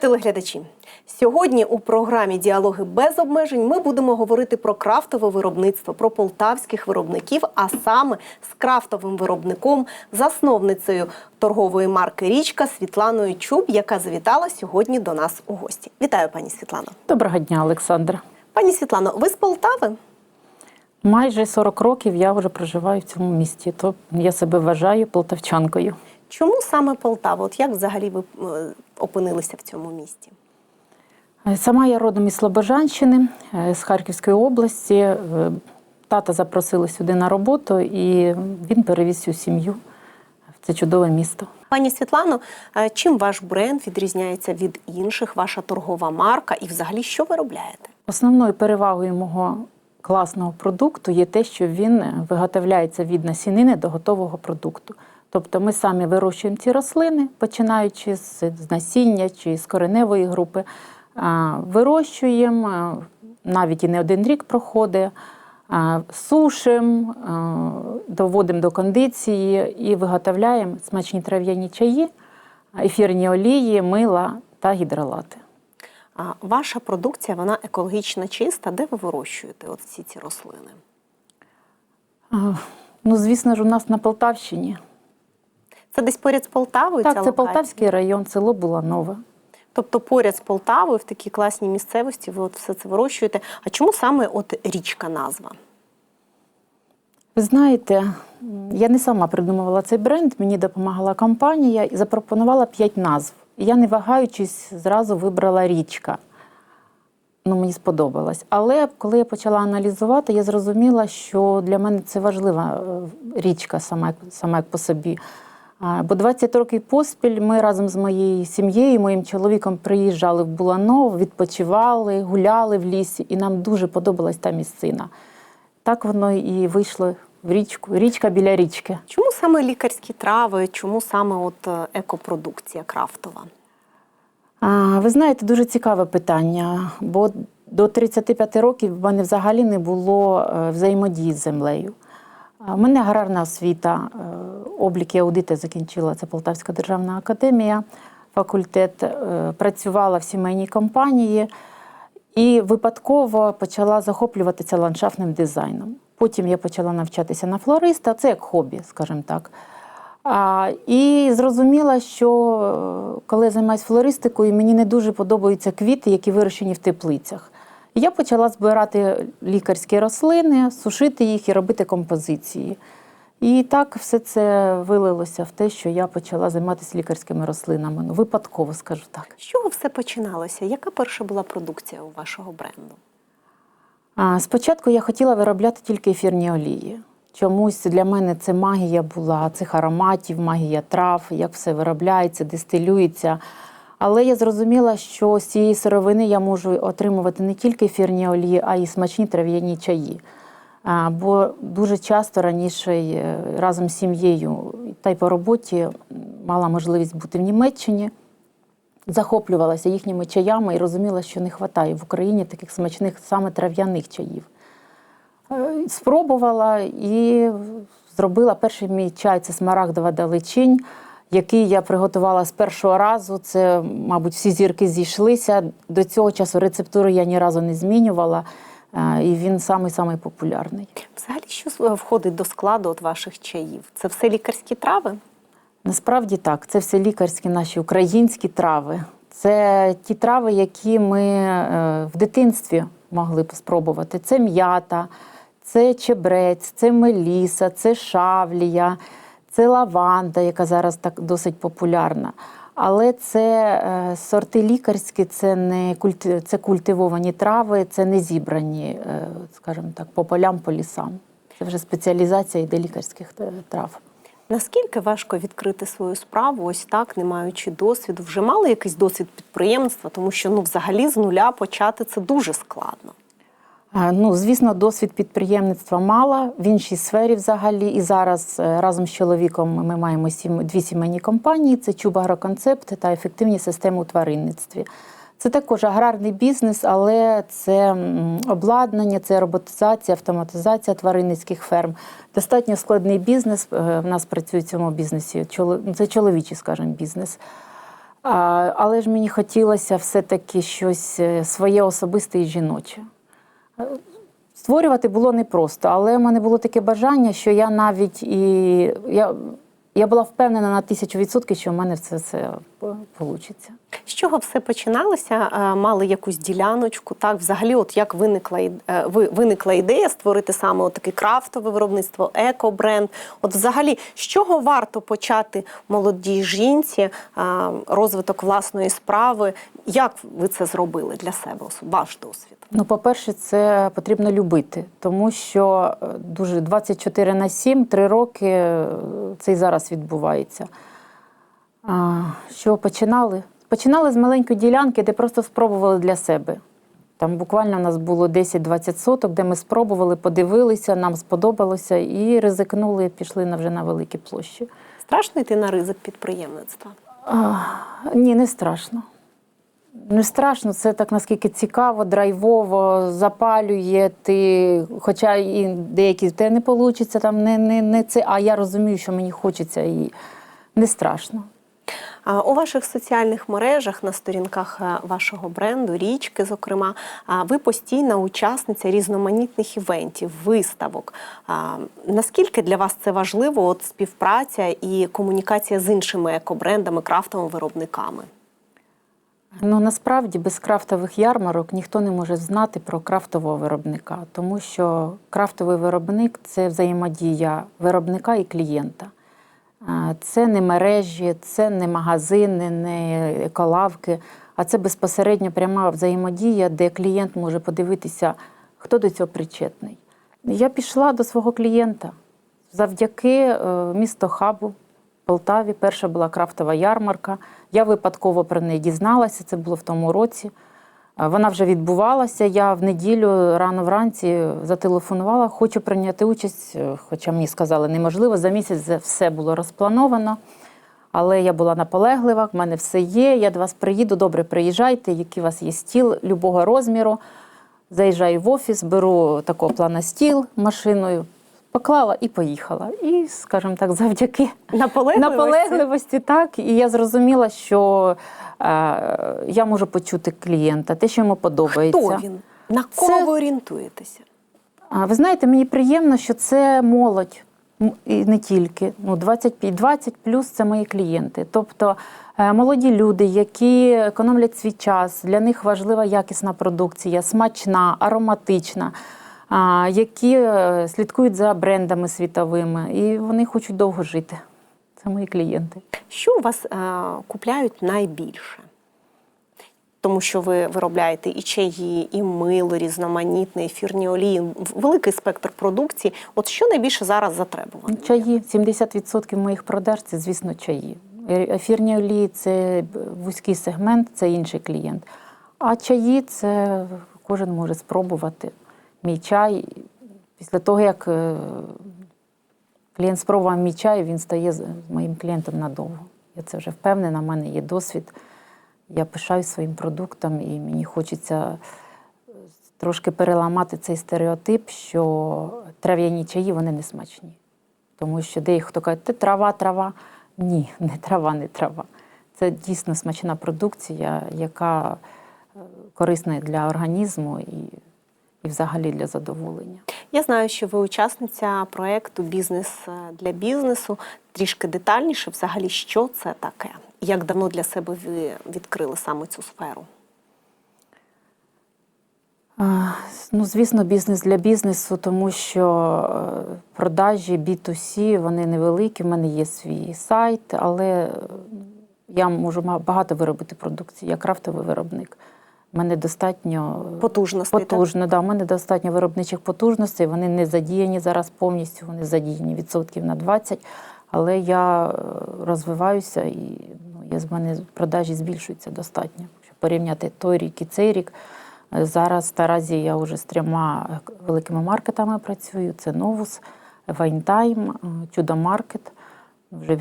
телеглядачі! Сьогодні у програмі Діалоги без обмежень ми будемо говорити про крафтове виробництво, про полтавських виробників, а саме з крафтовим виробником, засновницею торгової марки Річка Світланою Чуб, яка завітала сьогодні до нас у гості. Вітаю, пані Світлано. Доброго дня, Олександра. Пані Світлано, ви з Полтави? Майже 40 років я вже проживаю в цьому місті, то я себе вважаю полтавчанкою. Чому саме Полтава? От як взагалі ви е, опинилися в цьому місті? Е, Сама я родом із Слобожанщини, е, з Харківської області. Тата запросили сюди на роботу, і він перевіз всю сім'ю в це чудове місто. Пані Світлано, чим ваш бренд відрізняється від інших, ваша торгова марка і взагалі що ви робляєте? Основною перевагою мого класного продукту є те, що він виготовляється від насінини до готового продукту. Тобто ми самі вирощуємо ці рослини, починаючи з, насіння чи з кореневої групи, вирощуємо, навіть і не один рік проходить, сушимо, доводимо до кондиції і виготовляємо смачні трав'яні чаї, ефірні олії, мила та гідролати. А ваша продукція вона екологічно чиста. Де ви вирощуєте от всі ці рослини? Ну, звісно ж, у нас на Полтавщині. Це десь поряд з Полтавою? Так, ця це локація? Полтавський район, село Буланове. Тобто поряд з Полтавою в такій класній місцевості ви от все це вирощуєте. А чому саме от річка назва? Ви знаєте, я не сама придумувала цей бренд, мені допомагала компанія і запропонувала п'ять назв. Я, не вагаючись, зразу вибрала річка. Ну, мені сподобалось. Але коли я почала аналізувати, я зрозуміла, що для мене це важлива е, річка сама, сама як по собі. Бо 20 років поспіль ми разом з моєю сім'єю, моїм чоловіком приїжджали в Буланов, відпочивали, гуляли в лісі, і нам дуже подобалась та місцина. Так воно і вийшло в річку. Річка біля річки. Чому саме лікарські трави? Чому саме от е, екопродукція крафтова? А, ви знаєте, дуже цікаве питання, бо до 35 років в мене взагалі не було е, взаємодії з землею. У мене аграрна освіта, е, облік і аудити закінчила це Полтавська державна академія, факультет, е, працювала в сімейній компанії і випадково почала захоплюватися ландшафтним дизайном. Потім я почала навчатися на флориста, це як хобі, скажімо так. І зрозуміла, що е, коли я займаюся флористикою, мені не дуже подобаються квіти, які вирощені в теплицях. Я почала збирати лікарські рослини, сушити їх і робити композиції. І так все це вилилося в те, що я почала займатися лікарськими рослинами. Ну, випадково скажу так. З чого все починалося? Яка перша була продукція у вашого бренду? А, Спочатку я хотіла виробляти тільки ефірні олії. Чомусь для мене це магія була цих ароматів, магія трав, як все виробляється, дистилюється. Але я зрозуміла, що з цієї сировини я можу отримувати не тільки ефірні олії, а й смачні трав'яні чаї. Бо дуже часто раніше е, разом з сім'єю та й по роботі мала можливість бути в Німеччині захоплювалася їхніми чаями і розуміла, що не вистачає в Україні таких смачних саме трав'яних чаїв. Е, Спробувала і зробила перший мій чай це смарагдова далечінь, який я приготувала з першого разу. Це, мабуть, всі зірки зійшлися. До цього часу рецептуру я ні разу не змінювала, е, і він самий-самий популярний. Взагалі, що входить до складу от ваших чаїв? Це все лікарські трави? Насправді так, це все лікарські наші українські трави. Це ті трави, які ми е, в дитинстві могли б спробувати. Це м'ята, це чебрець, це меліса, це шавлія, це лаванда, яка зараз так досить популярна. Але це е, сорти лікарські, це не культи, це культивовані трави, це не зібрані, е, скажімо так, по полям, по лісам. Це вже спеціалізація йде лікарських е, трав. Наскільки важко відкрити свою справу, ось так, не маючи досвіду? Вже мали якийсь досвід підприємства, тому що ну, взагалі з нуля почати це дуже складно. Ну, звісно, досвід підприємництва мала в іншій сфері взагалі. І зараз е, разом з чоловіком ми маємо сім, дві сімейні компанії: це Чуб Агроконцепт та ефективні системи у тваринництві. Це також аграрний бізнес, але це обладнання, це роботизація, автоматизація тваринницьких ферм. Достатньо складний бізнес. е, В нас працює в цьому бізнесі. Це чоловічий, скажімо, бізнес. Але ж мені хотілося все-таки щось е, своє особисте і жіноче. Створювати було непросто, але в мене було таке бажання, що я навіть і я, я була впевнена на тисячу відсотків, що в мене все це вийде. З чого все починалося? Е, Мали якусь діляночку, так? Взагалі, от як виникла, е, ви- виникла ідея створити саме таке крафтове виробництво, еко-бренд. От взагалі, з чого варто почати молодій жінці е, розвиток власної справи? Як ви це зробили для себе, ваш досвід? Ну, по-перше, це потрібно любити, тому що дуже 24 на 7, 3 роки це і зараз відбувається. Що починали? Починали з маленької ділянки, де просто спробували для себе. Там буквально у нас було 10-20 соток, де ми спробували, подивилися, нам сподобалося і ризикнули, пішли на вже на великі площі. Страшно йти на ризик підприємництва? А, ні, не страшно. Не страшно, це так наскільки цікаво, драйвово, запалює ти, хоча і деякі тебе не вийде, там не, не, не це, а я розумію, що мені хочеться і не страшно. У ваших соціальних мережах на сторінках е, вашого бренду, річки, зокрема, ви постійна учасниця різноманітних івентів, виставок. Наскільки для вас це важливо? От співпраця і комунікація з іншими екобрендами, крафтовими виробниками? Ну насправді без крафтових ярмарок ніхто не може знати про крафтового виробника, тому що крафтовий виробник це взаємодія виробника і клієнта. Це не мережі, це не магазини, не еколавки, а це безпосередньо пряма взаємодія, де клієнт може подивитися, хто до цього причетний. Я пішла до свого клієнта завдяки е, місто хабу Полтаві. Перша була крафтова ярмарка. Я випадково про неї дізналася, це було в тому році. Вона вже відбувалася. Я в неділю рано вранці зателефонувала, хочу прийняти участь, е, хоча мені сказали, неможливо. За місяць все було розплановано. Але я була наполеглива, в мене все є. Я до вас приїду, добре, приїжджайте, який у вас є стіл любого розміру. Заїжджаю в офіс, беру такого плана стіл машиною, поклала і поїхала. І, скажімо так, завдяки Наполегливості? наполегливості, так. І я зрозуміла, що е, я можу почути клієнта, те, що йому подобається. Хто він? На кого Це- ви орієнтуєтеся? А ви знаєте, мені приємно, що це молодь. І не тільки. Ну, 25, 20 плюс це мої клієнти. Тобто е, молоді люди, які економлять свій час, для них важлива якісна продукція, смачна, ароматична, які е, слідкують за брендами світовими, і вони хочуть довго жити. Це мої клієнти. Що у вас е, купляють найбільше? Тому що ви виробляєте і чаї, і мило різноманітне, ефірні олії, великий спектр продукції. От що найбільше зараз затребувано? Чаї 70% моїх продаж це, звісно, чаї. Е- Ефірні олії це вузький сегмент, це інший клієнт. А чаї це кожен може спробувати. Мій чай. Після того, як е, клієнт спробував мій чай, він стає з- моїм клієнтом надовго. Я це вже впевнена, в мене є досвід. Я пишаюсь своїм продуктом, і мені хочеться трошки переламати цей стереотип, що трав'яні чаї вони не смачні. Тому що дехто каже, ти трава, трава. Ні, не трава, не трава. Це дійсно смачна продукція, яка е, корисна для організму і, і взагалі для задоволення. Я знаю, що ви учасниця проекту Бізнес е, для бізнесу. Трішки детальніше, взагалі, що це таке? Як давно для себе ви відкрили саме цю сферу? Ну, звісно, бізнес для бізнесу, тому що е, продажі B2C, вони невеликі. В мене є свій сайт, але я можу багато виробити продукції. Я крафтовий виробник. У мене достатньо Потужностей, так? Да, у мене достатньо виробничих потужностей. Вони не задіяні зараз повністю, вони задіяні відсотків на 20. Але я е, розвиваюся і ну, я, з мене продажі збільшуються достатньо. Щоб порівняти той рік і цей рік. Е, Зараз наразі я вже з трьома е, великими маркетами працюю: це Новус, Вайнтайм, Чудо-маркет. Вже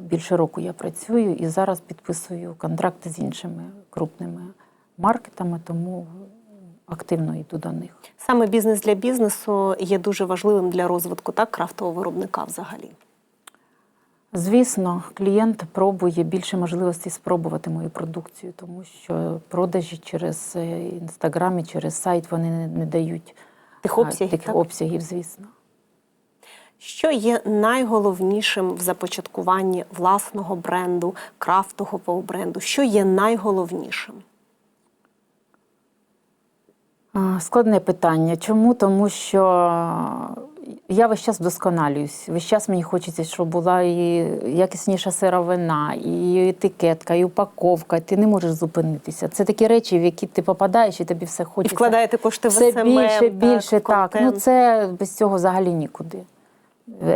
більше року я працюю і зараз підписую контракти з іншими крупними маркетами, тому активно йду до них. Саме бізнес для бізнесу є дуже важливим для розвитку так, крафтового виробника взагалі. Звісно, клієнт пробує більше можливостей спробувати мою продукцію, тому що продажі через е, інстаграм і через сайт вони не, не дають Тих обсягів, таких так? обсягів, звісно. Що є найголовнішим в започаткуванні власного бренду, крафтового бренду? Що є найголовнішим? Складне питання. Чому? Тому що я весь час вдосконалююсь. Весь час мені хочеться, щоб була і якісніша сировина, і етикетка, і упаковка. Ти не можеш зупинитися. Це такі речі, в які ти попадаєш, і тобі все І вкладаєте кошти в все СММ, більше, так, більше. в Так, ну це без цього взагалі нікуди.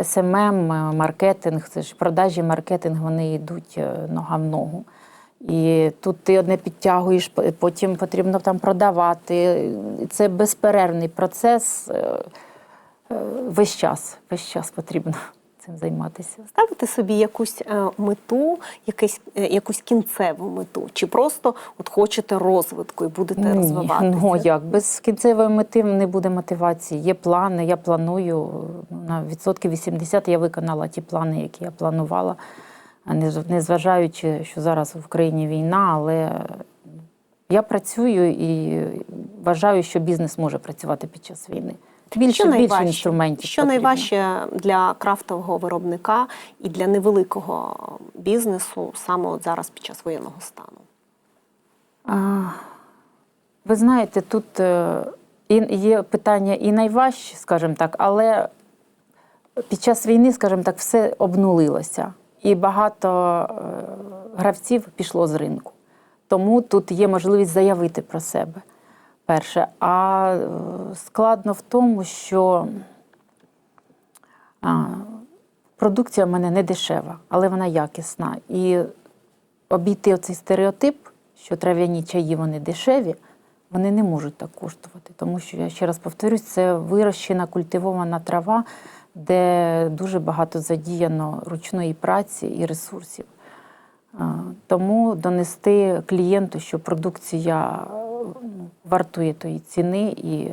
СММ, маркетинг, це ж продажі, маркетинг, вони йдуть е, нога в ногу. І тут ти одне підтягуєш, потім потрібно там продавати. Це безперервний процес. е, е, Весь час, весь час потрібно цим займатися. Ставите собі якусь е, мету, якийсь, е, якусь кінцеву мету, чи просто от хочете розвитку і будете Ні, розвиватися? Ну як без кінцевої мети не буде мотивації. Є плани, я планую ну, на відсотки 80 я виконала ті плани, які я планувала. Незважаючи, що зараз в країні війна, але я працюю і вважаю, що бізнес може працювати під час війни. Більше, більше інструментів. Що потрібно. найважче для крафтового виробника і для невеликого бізнесу саме от зараз під час воєнного стану? А, Ви знаєте, тут е, і є питання і найважче, скажімо так, але під час війни, скажімо так, все обнулилося. І багато е, гравців пішло з ринку. Тому тут є можливість заявити про себе. Перше. А е, складно в тому, що продукція в мене не дешева, але вона якісна. І обійти оцей стереотип, що трав'яні чаї вони дешеві, вони не можуть так коштувати. Тому що, я ще раз повторюсь, це вирощена культивована трава, де дуже багато задіяно ручної праці і ресурсів. Тому донести клієнту, що продукція ну, вартує тої ціни і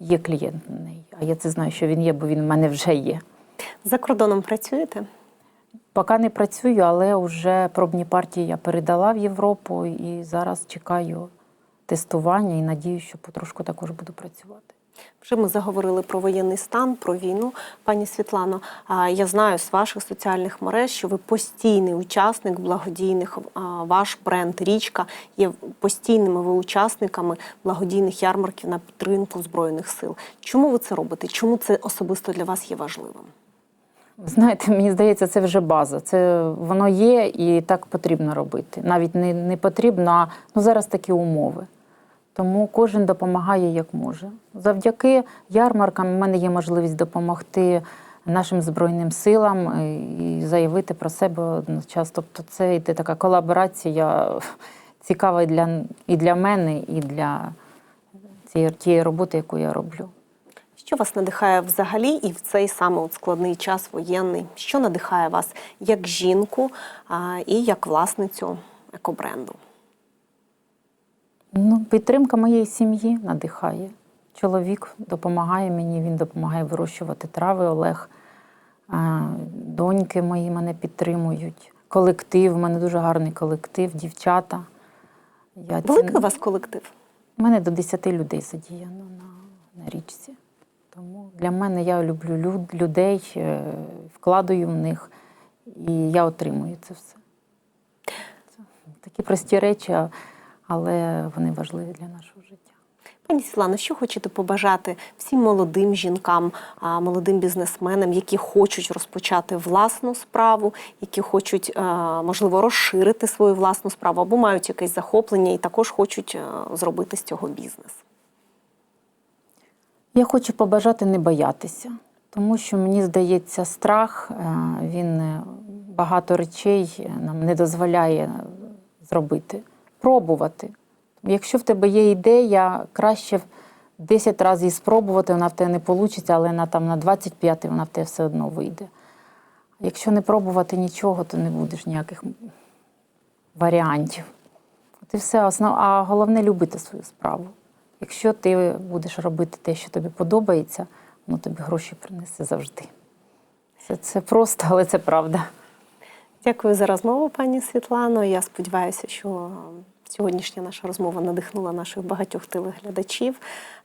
є клієнт на неї. А я це знаю, що він є, бо він в мене вже є. За кордоном працюєте? Поки не працюю, але вже пробні партії я передала в Європу і зараз чекаю тестування і надію, що потрошку також буду працювати. Вже ми заговорили про воєнний стан, про війну. Пані Світлано, я знаю з ваших соціальних мереж, що ви постійний учасник благодійних. Ваш бренд Річка є постійними ви учасниками благодійних ярмарків на підтримку збройних сил. Чому ви це робите? Чому це особисто для вас є важливим? Ви Знаєте, мені здається, це вже база. Це воно є і так потрібно робити. Навіть не, не потрібно, а ну, зараз такі умови. Тому кожен допомагає як може. Завдяки ярмаркам в мене є можливість допомогти нашим Збройним силам е, і заявити про себе одночасно. Тобто це йде така колаборація цікава і для, і для мене, і для цієї, тієї роботи, яку я роблю. Що вас надихає взагалі і в цей саме от складний час воєнний? Що надихає вас як жінку і як власницю екобренду? Ну, підтримка моєї сім'ї надихає. Чоловік допомагає мені, він допомагає вирощувати трави Олег. Доньки мої мене підтримують. Колектив, в мене дуже гарний колектив, дівчата. Я Великий у вас колектив? У мене до 10 людей задіяно на, на річці. Тому для мене я люблю люд, людей, е, вкладаю в них, і я отримую це все. Це такі прості речі, але вони важливі для нашого життя. Пані Світлано, що хочете побажати всім молодим жінкам, молодим бізнесменам, які хочуть розпочати власну справу, які хочуть, можливо, розширити свою власну справу або мають якесь захоплення і також хочуть зробити з цього бізнес? Я хочу побажати не боятися, тому що мені здається, страх е, він багато речей нам не дозволяє зробити. Пробувати. Якщо в тебе є ідея, краще 10 разів її спробувати, вона в тебе не вийде, але на, там, на 25 вона в тебе все одно вийде. Якщо не пробувати нічого, то не будеш ніяких варіантів. І все. Основ... А головне любити свою справу. Якщо ти будеш робити те, що тобі подобається, воно тобі гроші принесе завжди. Це, це просто, але це правда. Дякую за розмову, пані Світлано. Я сподіваюся, що сьогоднішня наша розмова надихнула наших багатьох телеглядачів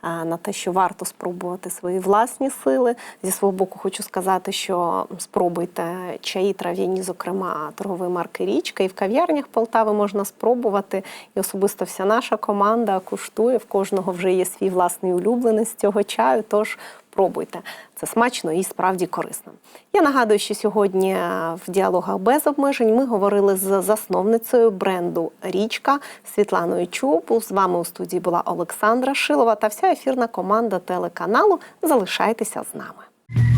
на те, що варто спробувати свої власні сили. Зі свого боку, хочу сказати, що спробуйте чаї трав'яні, зокрема торгової марки Річка, і в кав'ярнях Полтави можна спробувати. І особисто вся наша команда куштує. В кожного вже є свій власний улюбленець цього чаю. Тож пробуйте. Це смачно і справді корисно. Я нагадую, що сьогодні е, в діалогах без обмежень ми говорили з засновницею бренду Річка Світланою Чубу. З вами у студії була Олександра Шилова та вся ефірна команда телеканалу. Залишайтеся з нами.